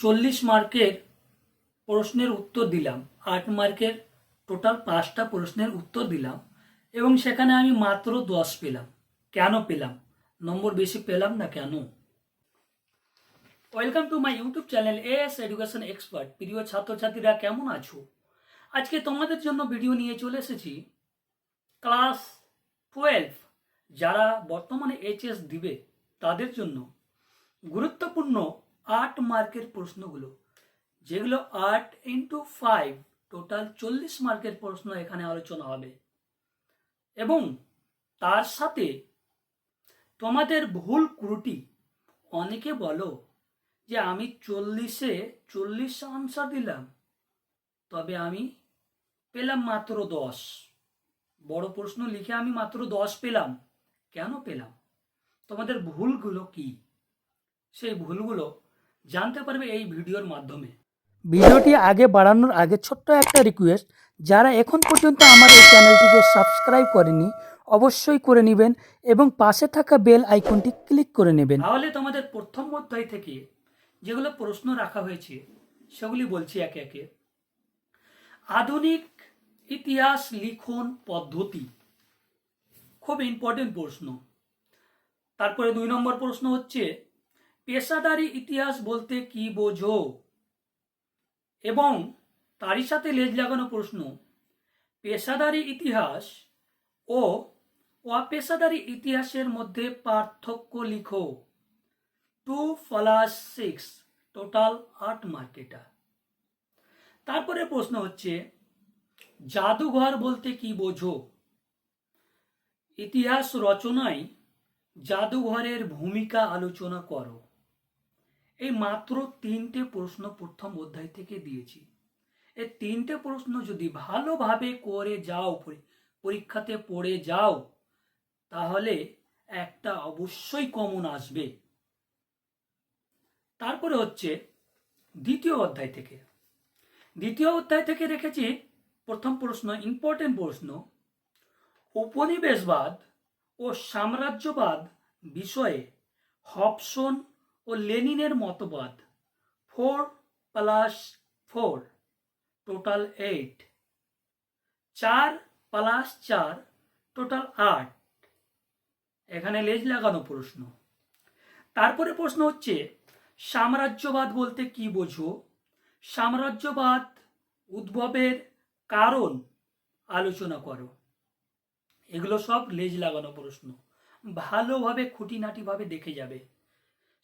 চল্লিশ মার্কের প্রশ্নের উত্তর দিলাম। আট মার্কের টোটাল পাঁচটা প্রশ্নের উত্তর দিলাম এবং সেখানে আমি মাত্র দশ পেলাম। কেন পেলাম? নম্বর বেশি পেলাম না কেন? Welcome to my YouTube channel A S education expert. প্রিয় ছাত্রছাত্রীরা, কেমন আছো? আজকে তোমাদের জন্য ভিডিও নিয়ে চলে এসেছি ক্লাস টুয়েলভ। যারা বর্তমানে এইচএস দিবে, তাদের জন্য গুরুত্বপূর্ণ আট মার্কের প্রশ্নগুলো, যেগুলো আট ইন্টু ফাইভ টোটাল চল্লিশ মার্কের প্রশ্ন এখানে আলোচনা হবে। এবং তার সাথে তোমাদের ভুল ত্রুটি, অনেকে বলো যে আমি চল্লিশে চল্লিশ আনসার দিলাম, তবে আমি পেলাম মাত্র দশ। বড় প্রশ্ন লিখে আমি মাত্র দশ পেলাম, কেন পেলাম? তোমাদের ভুলগুলো কি? সেই ভুলগুলো জানতে পারবে এই ভিডিওর মাধ্যমে। ভিডিওটি আগে বাড়ানোর আগে ছোট্ট একটা রিকোয়েস্ট যারা এখন পর্যন্ত আমার এই চ্যানেলটিকে সাবস্ক্রাইব করেনি অবশ্যই করে নেবেন এবং পাশে থাকা বেল আইকনটি ক্লিক করে নেবেন। তাহলে তোমাদের প্রথম অধ্যায় থেকে যেগুলো প্রশ্ন রাখা হয়েছে সেগুলি বলছি একে একে। আধুনিক ইতিহাস লিখন পদ্ধতি। খুব ইম্পর্টেন্ট প্রশ্ন। তারপরে দুই নম্বর প্রশ্ন হচ্ছে পেশাদারি ইতিহাস বলতে কি বোঝো? এবং তারই সাথে লেজ লাগানো প্রশ্ন, পেশাদারি ইতিহাস ও অপেশাদারি ইতিহাসের মধ্যে পার্থক্য লিখো। টু প্লাস সিক্স, টোটাল আট মার্কেটা তারপরে প্রশ্ন হচ্ছে, জাদুঘর বলতে কি বোঝো? ইতিহাস রচনায় জাদুঘরের ভূমিকা আলোচনা করো। এই মাত্র তিনটে প্রশ্ন প্রথম অধ্যায় থেকে দিয়েছি। এই তিনটে প্রশ্ন যদি ভালোভাবে করে যাও, পরি- পরীক্ষাতে পড়ে যাও, তাহলে একটা অবশ্যই কমন আসবে। তারপরে হচ্ছে দ্বিতীয় অধ্যায় থেকে। দ্বিতীয় অধ্যায় থেকে রেখেছি প্রথম প্রশ্ন ইম্পর্টেন্ট প্রশ্ন। উপনিবেশবাদ ও সাম্রাজ্যবাদ বিষয়ে হবসন ও লেনিনের মতবাদ। Four plus four total eight চার প্লাস চার টোটাল আট। এখানে লেজ লাগানো প্রশ্ন। তারপরে প্রশ্ন হচ্ছে, সাম্রাজ্যবাদ বলতে কি বোঝো? সাম্রাজ্যবাদ উদ্ভবের কারণ আলোচনা করো। এগুলো সব লেজ লাগানো প্রশ্ন। ভালোভাবে, খুঁটিনাটিভাবে দেখে যাবে।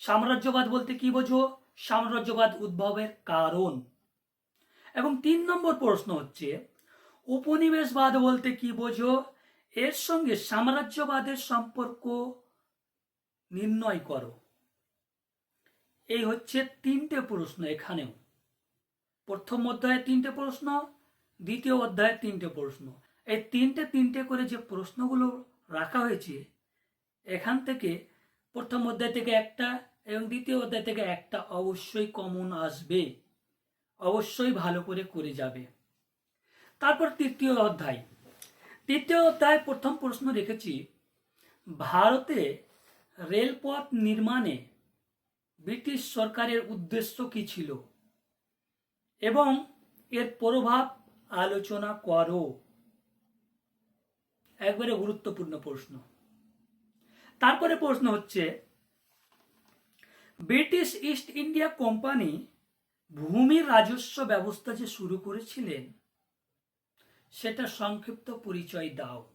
সাম্রাজ্যবাদ বলতে কি বোঝো? সাম্রাজ্যবাদ উদ্ভবের কারণ। এবং তিন নম্বর প্রশ্ন হচ্ছে, উপনিবেশবাদ বলতে কি বোঝো? এর সঙ্গে সাম্রাজ্যবাদের সম্পর্ক নির্ণয় করো। এই হচ্ছে তিনটে প্রশ্ন এখানেও। প্রথম অধ্যায়ে তিনটে প্রশ্ন, দ্বিতীয় অধ্যায়ে তিনটে প্রশ্ন। এই তিনটে তিনটে করে যে প্রশ্নগুলো রাখা হয়েছে, এখান থেকে প্রথম অধ্যায় থেকে একটা এবং দ্বিতীয় অধ্যায় থেকে একটা অবশ্যই কমন আসবে। অবশ্যই ভালো করে করে যাবে। তারপর তৃতীয় অধ্যায়। তৃতীয় অধ্যায় প্রথম প্রশ্ন রেখেছি, ভারতে রেলপথ নির্মাণে ব্রিটিশ সরকারের উদ্দেশ্য কি ছিল? এবং এর প্রভাব আলোচনা করো। একবারে গুরুত্বপূর্ণ প্রশ্ন। তারপরে প্রশ্ন হচ্ছে, ব্রিটিশ ইস্ট ইন্ডিয়া কোম্পানি ভূমির রাজস্ব ব্যবস্থা যে শুরু করেছিলেন, সেটা সংক্ষিপ্ত পরিচয় দাও।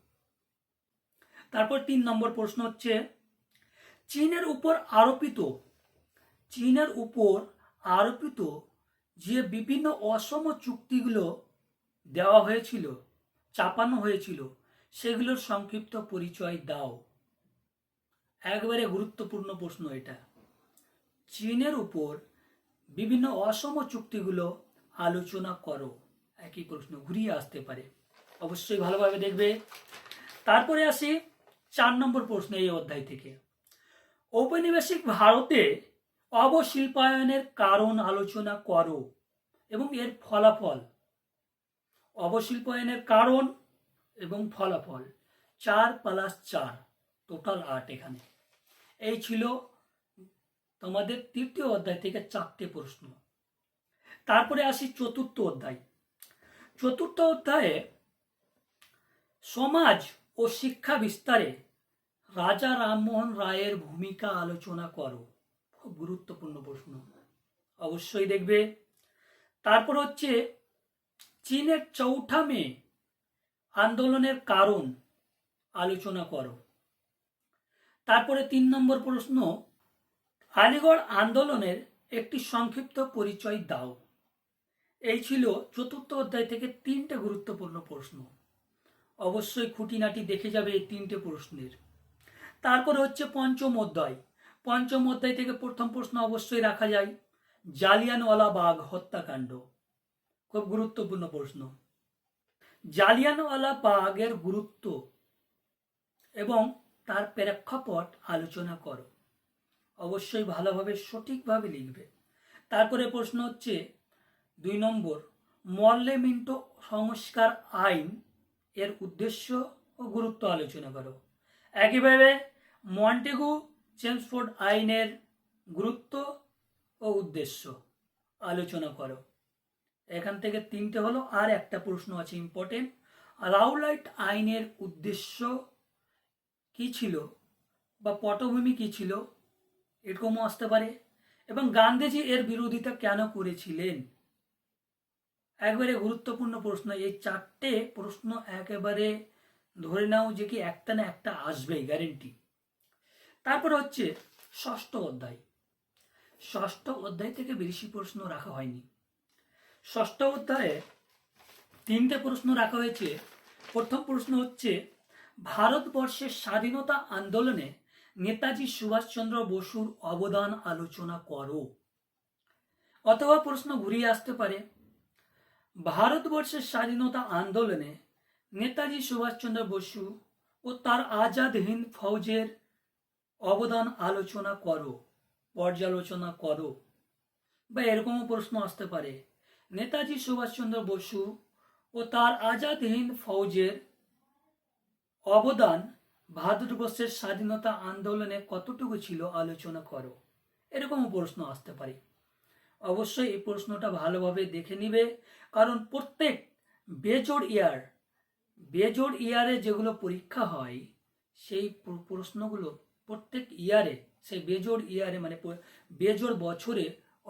তারপর তিন নম্বর প্রশ্ন হচ্ছে, চীনের উপর আরোপিত, চীনের উপর আরোপিত যে বিভিন্ন অসম চুক্তিগুলো দেওয়া হয়েছিল, চাপানো হয়েছিল, সেগুলোর সংক্ষিপ্ত পরিচয় দাও। একবারে গুরুত্বপূর্ণ প্রশ্ন এটা। চীনের উপর বিভিন্ন অসম চুক্তিগুলো আলোচনা করো। একই প্রশ্ন ঘুরিয়ে আসতে পারে। অবশ্যই ভালোভাবে দেখবে। তারপরে আসি চার নম্বর প্রশ্ন এই অধ্যায় থেকে। ঔপনিবেশিক ভারতে অবশিল্পায়নের কারণ আলোচনা করো এবং এর ফলাফল। অবশিল্পায়নের কারণ এবং ফলাফল। চার প্লাস চার। টোটাল আট এখানে। এই ছিল তোমাদের তৃতীয় অধ্যায় থেকে চারটে প্রশ্ন। তারপরে আসি চতুর্থ অধ্যায়। চতুর্থ অধ্যায়ে সমাজ ও শিক্ষা বিস্তারে রাজা রামমোহন রায়ের ভূমিকা আলোচনা করো। খুব গুরুত্বপূর্ণ প্রশ্ন। অবশ্যই দেখবে। তারপর হচ্ছে চীনের চৌঠা মে আন্দোলনের কারণ আলোচনা করো। তারপরে তিন নম্বর প্রশ্ন, আলিগড় আন্দোলনের একটি সংক্ষিপ্ত পরিচয় দাও। এই ছিল চতুর্থ অধ্যায় থেকে তিনটে গুরুত্বপূর্ণ প্রশ্ন। অবশ্যই খুঁটিনাটি দেখে যাবে এই তিনটে প্রশ্নের। তারপরে হচ্ছে পঞ্চম অধ্যায়। পঞ্চম অধ্যায় থেকে প্রথম প্রশ্ন অবশ্যই রাখা যায়, জালিয়ানওয়ালা বাঘ হত্যাকাণ্ড। খুব গুরুত্বপূর্ণ প্রশ্ন। জালিয়ানওয়ালা বাঘের গুরুত্ব এবং তার প্রেক্ষাপট আলোচনা করো। অবশ্যই ভালোভাবে সঠিকভাবে লিখবে। তারপরে প্রশ্ন হচ্ছে, দুই নম্বর, মল্লে মিন্টো সংস্কার আইন এর উদ্দেশ্য ও গুরুত্ব আলোচনা করো। একইভাবে মন্টেগু চেমসফোর্ড আইনের গুরুত্ব ও উদ্দেশ্য আলোচনা করো। এখান থেকে তিনটে হলো, আর একটা প্রশ্ন আছে ইম্পর্টেন্ট রাউলাইট আইনের উদ্দেশ্য কি ছিল? বা পটভূমি কি ছিল? এরকমও আসতে পারে। এবং গান্ধীজি এর বিরোধিতা কেন করেছিলেন? একবারে গুরুত্বপূর্ণ প্রশ্ন। এই চারটে প্রশ্ন একেবারে ধরে নাও যে কি একটা না একটা আসবেই গ্যারেন্টি তারপর হচ্ছে ষষ্ঠ অধ্যায়। ষষ্ঠ অধ্যায় থেকে বেশি প্রশ্ন রাখা হয়নি। ষষ্ঠ অধ্যায়ে তিনটে প্রশ্ন রাখা হয়েছে। প্রথম প্রশ্ন হচ্ছে ভারতবর্ষের স্বাধীনতা আন্দোলনে নেতাজি সুভাষচন্দ্র বসুর অবদান আলোচনা করো। অথবা প্রশ্ন ঘুরিয়ে আসতে পারে, ভারতবর্ষের স্বাধীনতা আন্দোলনে নেতাজি সুভাষচন্দ্র বসু ও তার আজাদ হিন্দ ফৌজের অবদান আলোচনা করো, পর্যালোচনা করো। বা এরকমও প্রশ্ন আসতে পারে, নেতাজি সুভাষচন্দ্র বসু ও তার আজাদ হিন্দ ফৌজের অবদান ভারতবর্ষের স্বাধীনতা আন্দোলনে কতটুকু ছিল আলোচনা করো? এরকমও প্রশ্ন আসতে পারে। অবশ্যই এই প্রশ্নটা ভালোভাবে দেখে নিবে, কারণ প্রত্যেক বেজোড় ইয়ার, বেজোড় ইয়ারে যেগুলো পরীক্ষা হয়, সেই প্রশ্নগুলো প্রত্যেক ইয়ারে, সেই বেজোড় ইয়ারে মানে বেজোড় বছরে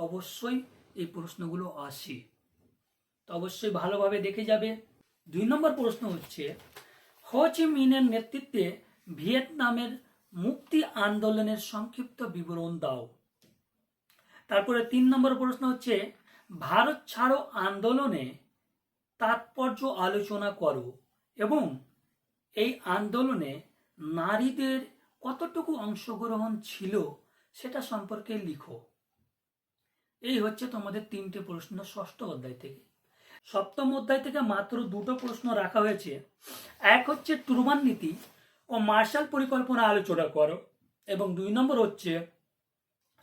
অবশ্যই এই প্রশ্নগুলো আসে। তো অবশ্যই ভালোভাবে দেখে যাবে। দুই নম্বর প্রশ্ন হচ্ছে হো চি মিনের নেতৃত্বে ভিয়েতনামের মুক্তি আন্দোলনের সংক্ষিপ্ত বিবরণ দাও। তারপরে তিন নম্বর প্রশ্ন হচ্ছে, ভারত ছাড়ো আন্দোলনে তাৎপর্য আলোচনা করো এবং এই আন্দোলনে নারীদের কতটুকু অংশগ্রহণ ছিল সেটা সম্পর্কে লিখো। এই হচ্ছে তোমাদের তিনটে প্রশ্ন ষষ্ঠ অধ্যায় থেকে। সপ্তম অধ্যায় থেকে মাত্র দুটো প্রশ্ন রাখা হয়েছে। এক হচ্ছে টুরবান নীতি ও মার্শাল পরিকল্পনা আলোচনা করো এবং দুই নম্বর হচ্ছে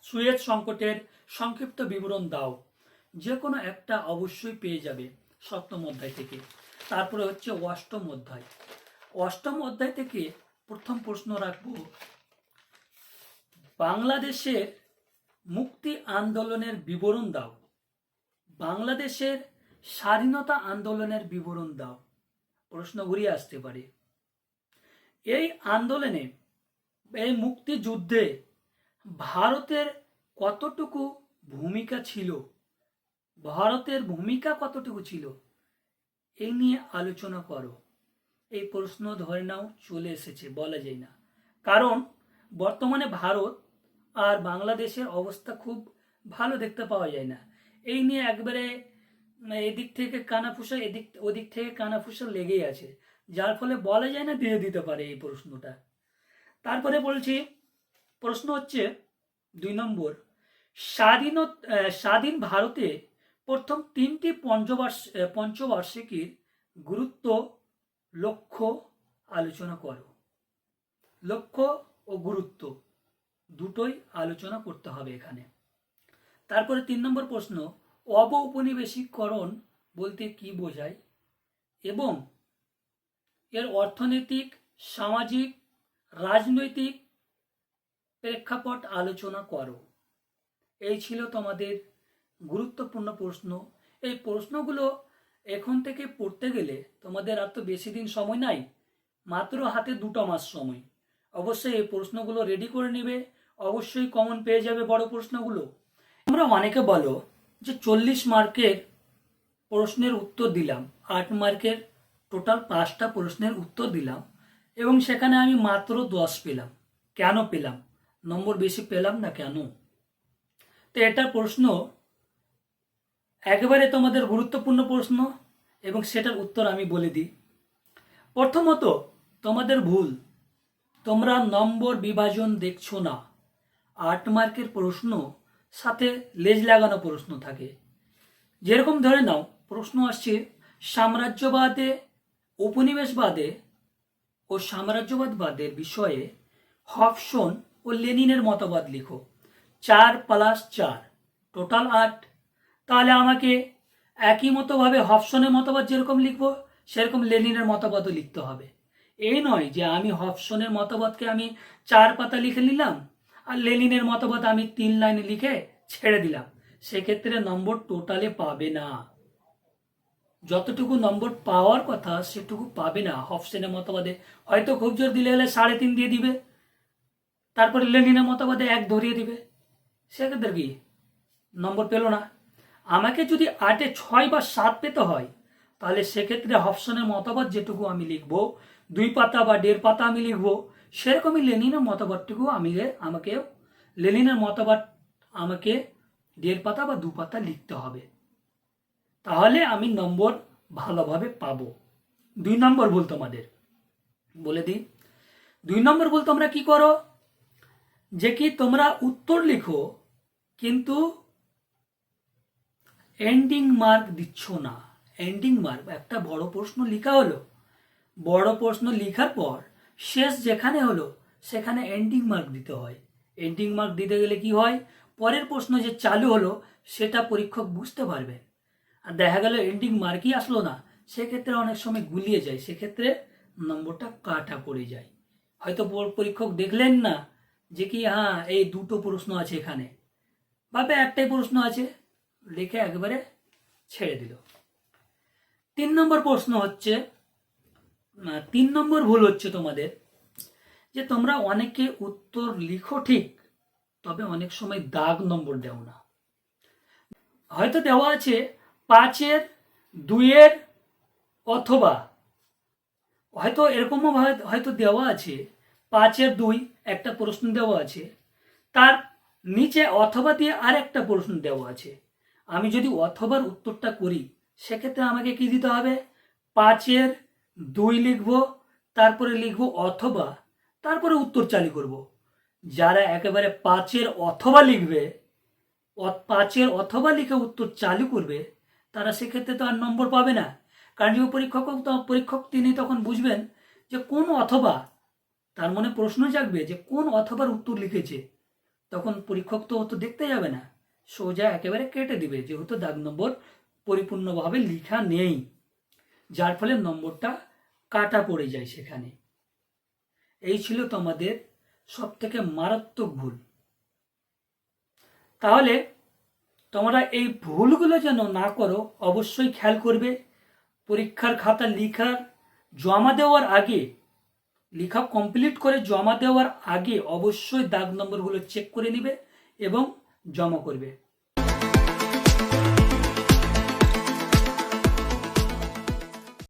সুয়েজ সংকটের সংক্ষিপ্ত বিবরণ দাও। যে কোনো একটা অবশ্যই পেয়ে যাবে সপ্তম অধ্যায় থেকে। তারপরে হচ্ছে অষ্টম অধ্যায়। অষ্টম অধ্যায় থেকে প্রথম প্রশ্ন রাখব। বাংলাদেশের মুক্তি আন্দোলনের বিবরণ দাও। বাংলাদেশের স্বাধীনতা আন্দোলনের বিবরণ দাও। প্রশ্ন ঘুরিয়ে আসতে পারে। এই আন্দোলনে, এই মুক্তিযুদ্ধে ভারতের কতটুকু ভূমিকা ছিল, ভারতের ভূমিকা কতটুকু ছিল, এই নিয়ে আলোচনা করো। এই প্রশ্ন ধরে নাও, চলে এসেছে, বলা যায় না। কারণ, বর্তমানে ভারত আর বাংলাদেশের অবস্থা খুব ভালো দেখতে পাওয়া যায় না। এই নিয়ে একবারে উম, এদিক থেকে কানাফুসা এদিক ওদিক থেকে কানাফুসা লেগেই আছে। যার ফলে বলা যায় না দিয়ে দিতে পারে এই প্রশ্নটা। তারপরে বলছি প্রশ্ন হচ্ছে দুই নম্বর স্বাধীন স্বাধীন ভারতে প্রথম তিনটি পঞ্চবার্ষ পঞ্চবার্ষিকীর গুরুত্ব লক্ষ্য আলোচনা করো। লক্ষ্য ও গুরুত্ব দুটোই আলোচনা করতে হবে এখানে। তারপরে তিন নম্বর প্রশ্ন অব উপনিবেশিকরণ বলতে কি বোঝায়? এবং এর অর্থনৈতিক, সামাজিক, রাজনৈতিক প্রেক্ষাপট আলোচনা করো। এই ছিল তোমাদের গুরুত্বপূর্ণ প্রশ্ন। এই প্রশ্নগুলো এখন থেকে পড়তে গেলে তোমাদের আর তো বেশি দিন সময় নাই, মাত্র হাতে দুটো মাস সময়। অবশ্যই এই প্রশ্নগুলো রেডি করে নেবে। অবশ্যই কমন পেয়ে যাবে বড় প্রশ্নগুলো। তোমরা অনেকে বলো যে চল্লিশ মার্কের প্রশ্নের উত্তর দিলাম, আট মার্কের টোটাল পাঁচটা প্রশ্নের উত্তর দিলাম এবং সেখানে আমি মাত্র দশ পেলাম। কেন পেলাম? নম্বর বেশি পেলাম না কেন? তো এটা প্রশ্ন একেবারে তোমাদের গুরুত্বপূর্ণ প্রশ্ন এবং সেটার উত্তর আমি বলে দিই। প্রথমত, তোমাদের ভুল। তোমরা নম্বর বিভাজন দেখছ না। আট মার্কের প্রশ্ন সাথে লেজ লাগানো প্রশ্ন থাকে। যেরকম ধরে নাও, প্রশ্ন আসছে, সাম্রাজ্যবাদে, উপনিবেশবাদে ও সাম্রাজ্যবাদবাদের বিষয়ে হবসন ও লেনিনের মতবাদ লিখো। চার প্লাস চার, টোটাল আট। তাহলে আমাকে একই মতোভাবে হবসনের মতবাদ যেরকম লিখব, সেরকম লেনিনের মতবাদও লিখতে হবে। এই নয় যে আমি হবসনের মতবাদকে আমি চার পাতা লিখে নিলাম আর লেনিনের মতবাদ আমি তিন লাইনে লিখে ছেড়ে দিলাম। সেক্ষেত্রে নম্বর টোটালে পাবে না। যতটুকু নম্বর পাওয়ার কথা সেটুকু পাবে না। হফসেনের মতবাদে হয়তো খুব জোর দিলে হলে সাড়ে তিন দিয়ে দিবে। তারপরে লেনিনের মতবাদে এক ধরিয়ে দিবে। সেক্ষেত্রে কি? নম্বর পেল না। আমাকে যদি আটে ছয় বা সাত পেতে হয়, তাহলে সেক্ষেত্রে হফসনের মতবাদ যেটুকু আমি লিখব, দুই পাতা বা দেড় পাতা আমি লিখব। সেরকমই লেনিনের মতবাদটুকু আমি আমাকে, লেনিনের মতবাদ আমাকে দেড় পাতা বা দু পাতা লিখতে হবে। তাহলে আমি নম্বর ভালোভাবে পাব। দুই নম্বর ভুল তোমাদের বলে দিই। দুই নম্বর ভুল তোমরা কি করো? যে কি তোমরা উত্তর লিখো, কিন্তু এন্ডিং মার্ক দিচ্ছ না। এন্ডিং মার্ক একটা বড় প্রশ্ন লেখা হলো। বড় প্রশ্ন লিখার পর শেষ যেখানে হলো, সেখানে এন্ডিং মার্ক দিতে হয়। এন্ডিং মার্ক দিতে গেলে কি হয়? পরের প্রশ্ন যে চালু হলো, সেটা পরীক্ষক বুঝতে পারবে। আর দেখা গেল এন্ডিং মার্কই আসলো না, সেক্ষেত্রে অনেক সময় গুলিয়ে যায়। সেক্ষেত্রে নম্বরটা কাটা পড়ে যায়। হয়তো পরীক্ষক দেখলেন না যে কি হ্যাঁ এই দুটো প্রশ্ন আছে এখানে। ভাবে একটাই প্রশ্ন আছে লিখে একবারে ছেড়ে দিল। তিন নম্বর প্রশ্ন হচ্ছে তিন নম্বর ভুল হচ্ছে তোমাদের, যে তোমরা অনেকে উত্তর লিখো ঠিক, তবে অনেক সময় দাগ নম্বর দেও না। হয়তো দেওয়া আছে পাঁচের, দুইয়ের অথবা, হয়তো এরকমও হয়- হয়তো দেওয়া আছে পাঁচের দুই, একটা প্রশ্ন দেওয়া আছে, তার নিচে অথবা দিয়ে আর একটা প্রশ্ন দেওয়া আছে। আমি যদি অথবার উত্তরটা করি, সেক্ষেত্রে আমাকে কি দিতে হবে? পাঁচের দুই লিখব, তারপরে লিখব অথবা, তারপরে উত্তর চালু করব। যারা একেবারে পাঁচের অথবা লিখবে পাঁচের অথবা লিখে উত্তর চালু করবে, তারা সেক্ষেত্রে তো আর নম্বর পাবে না। কারণ যে পরীক্ষক পরীক্ষক তিনি তখন বুঝবেন যে কোন অথবা, তার মনে প্রশ্ন জাগবে যে কোন অথবার উত্তর লিখেছে। তখন পরীক্ষক তো অত দেখতে যাবে না। সোজা একেবারে কেটে দিবে, যেহেতু দাগ নম্বর পরিপূর্ণভাবে লিখা নেই। যার ফলে নম্বরটা কাটা পড়ে যায় সেখানে। এই ছিল তোমাদের সব থেকে মারাত্মক ভুল। তাহলে তোমরা এই ভুলগুলো যেন না করো, অবশ্যই খেয়াল করবে। পরীক্ষার খাতা লিখার, জমা দেওয়ার আগে লেখা কমপ্লিট করে জমা দেওয়ার আগে অবশ্যই দাগ নম্বরগুলো চেক করে নিবে এবং জমা করবে।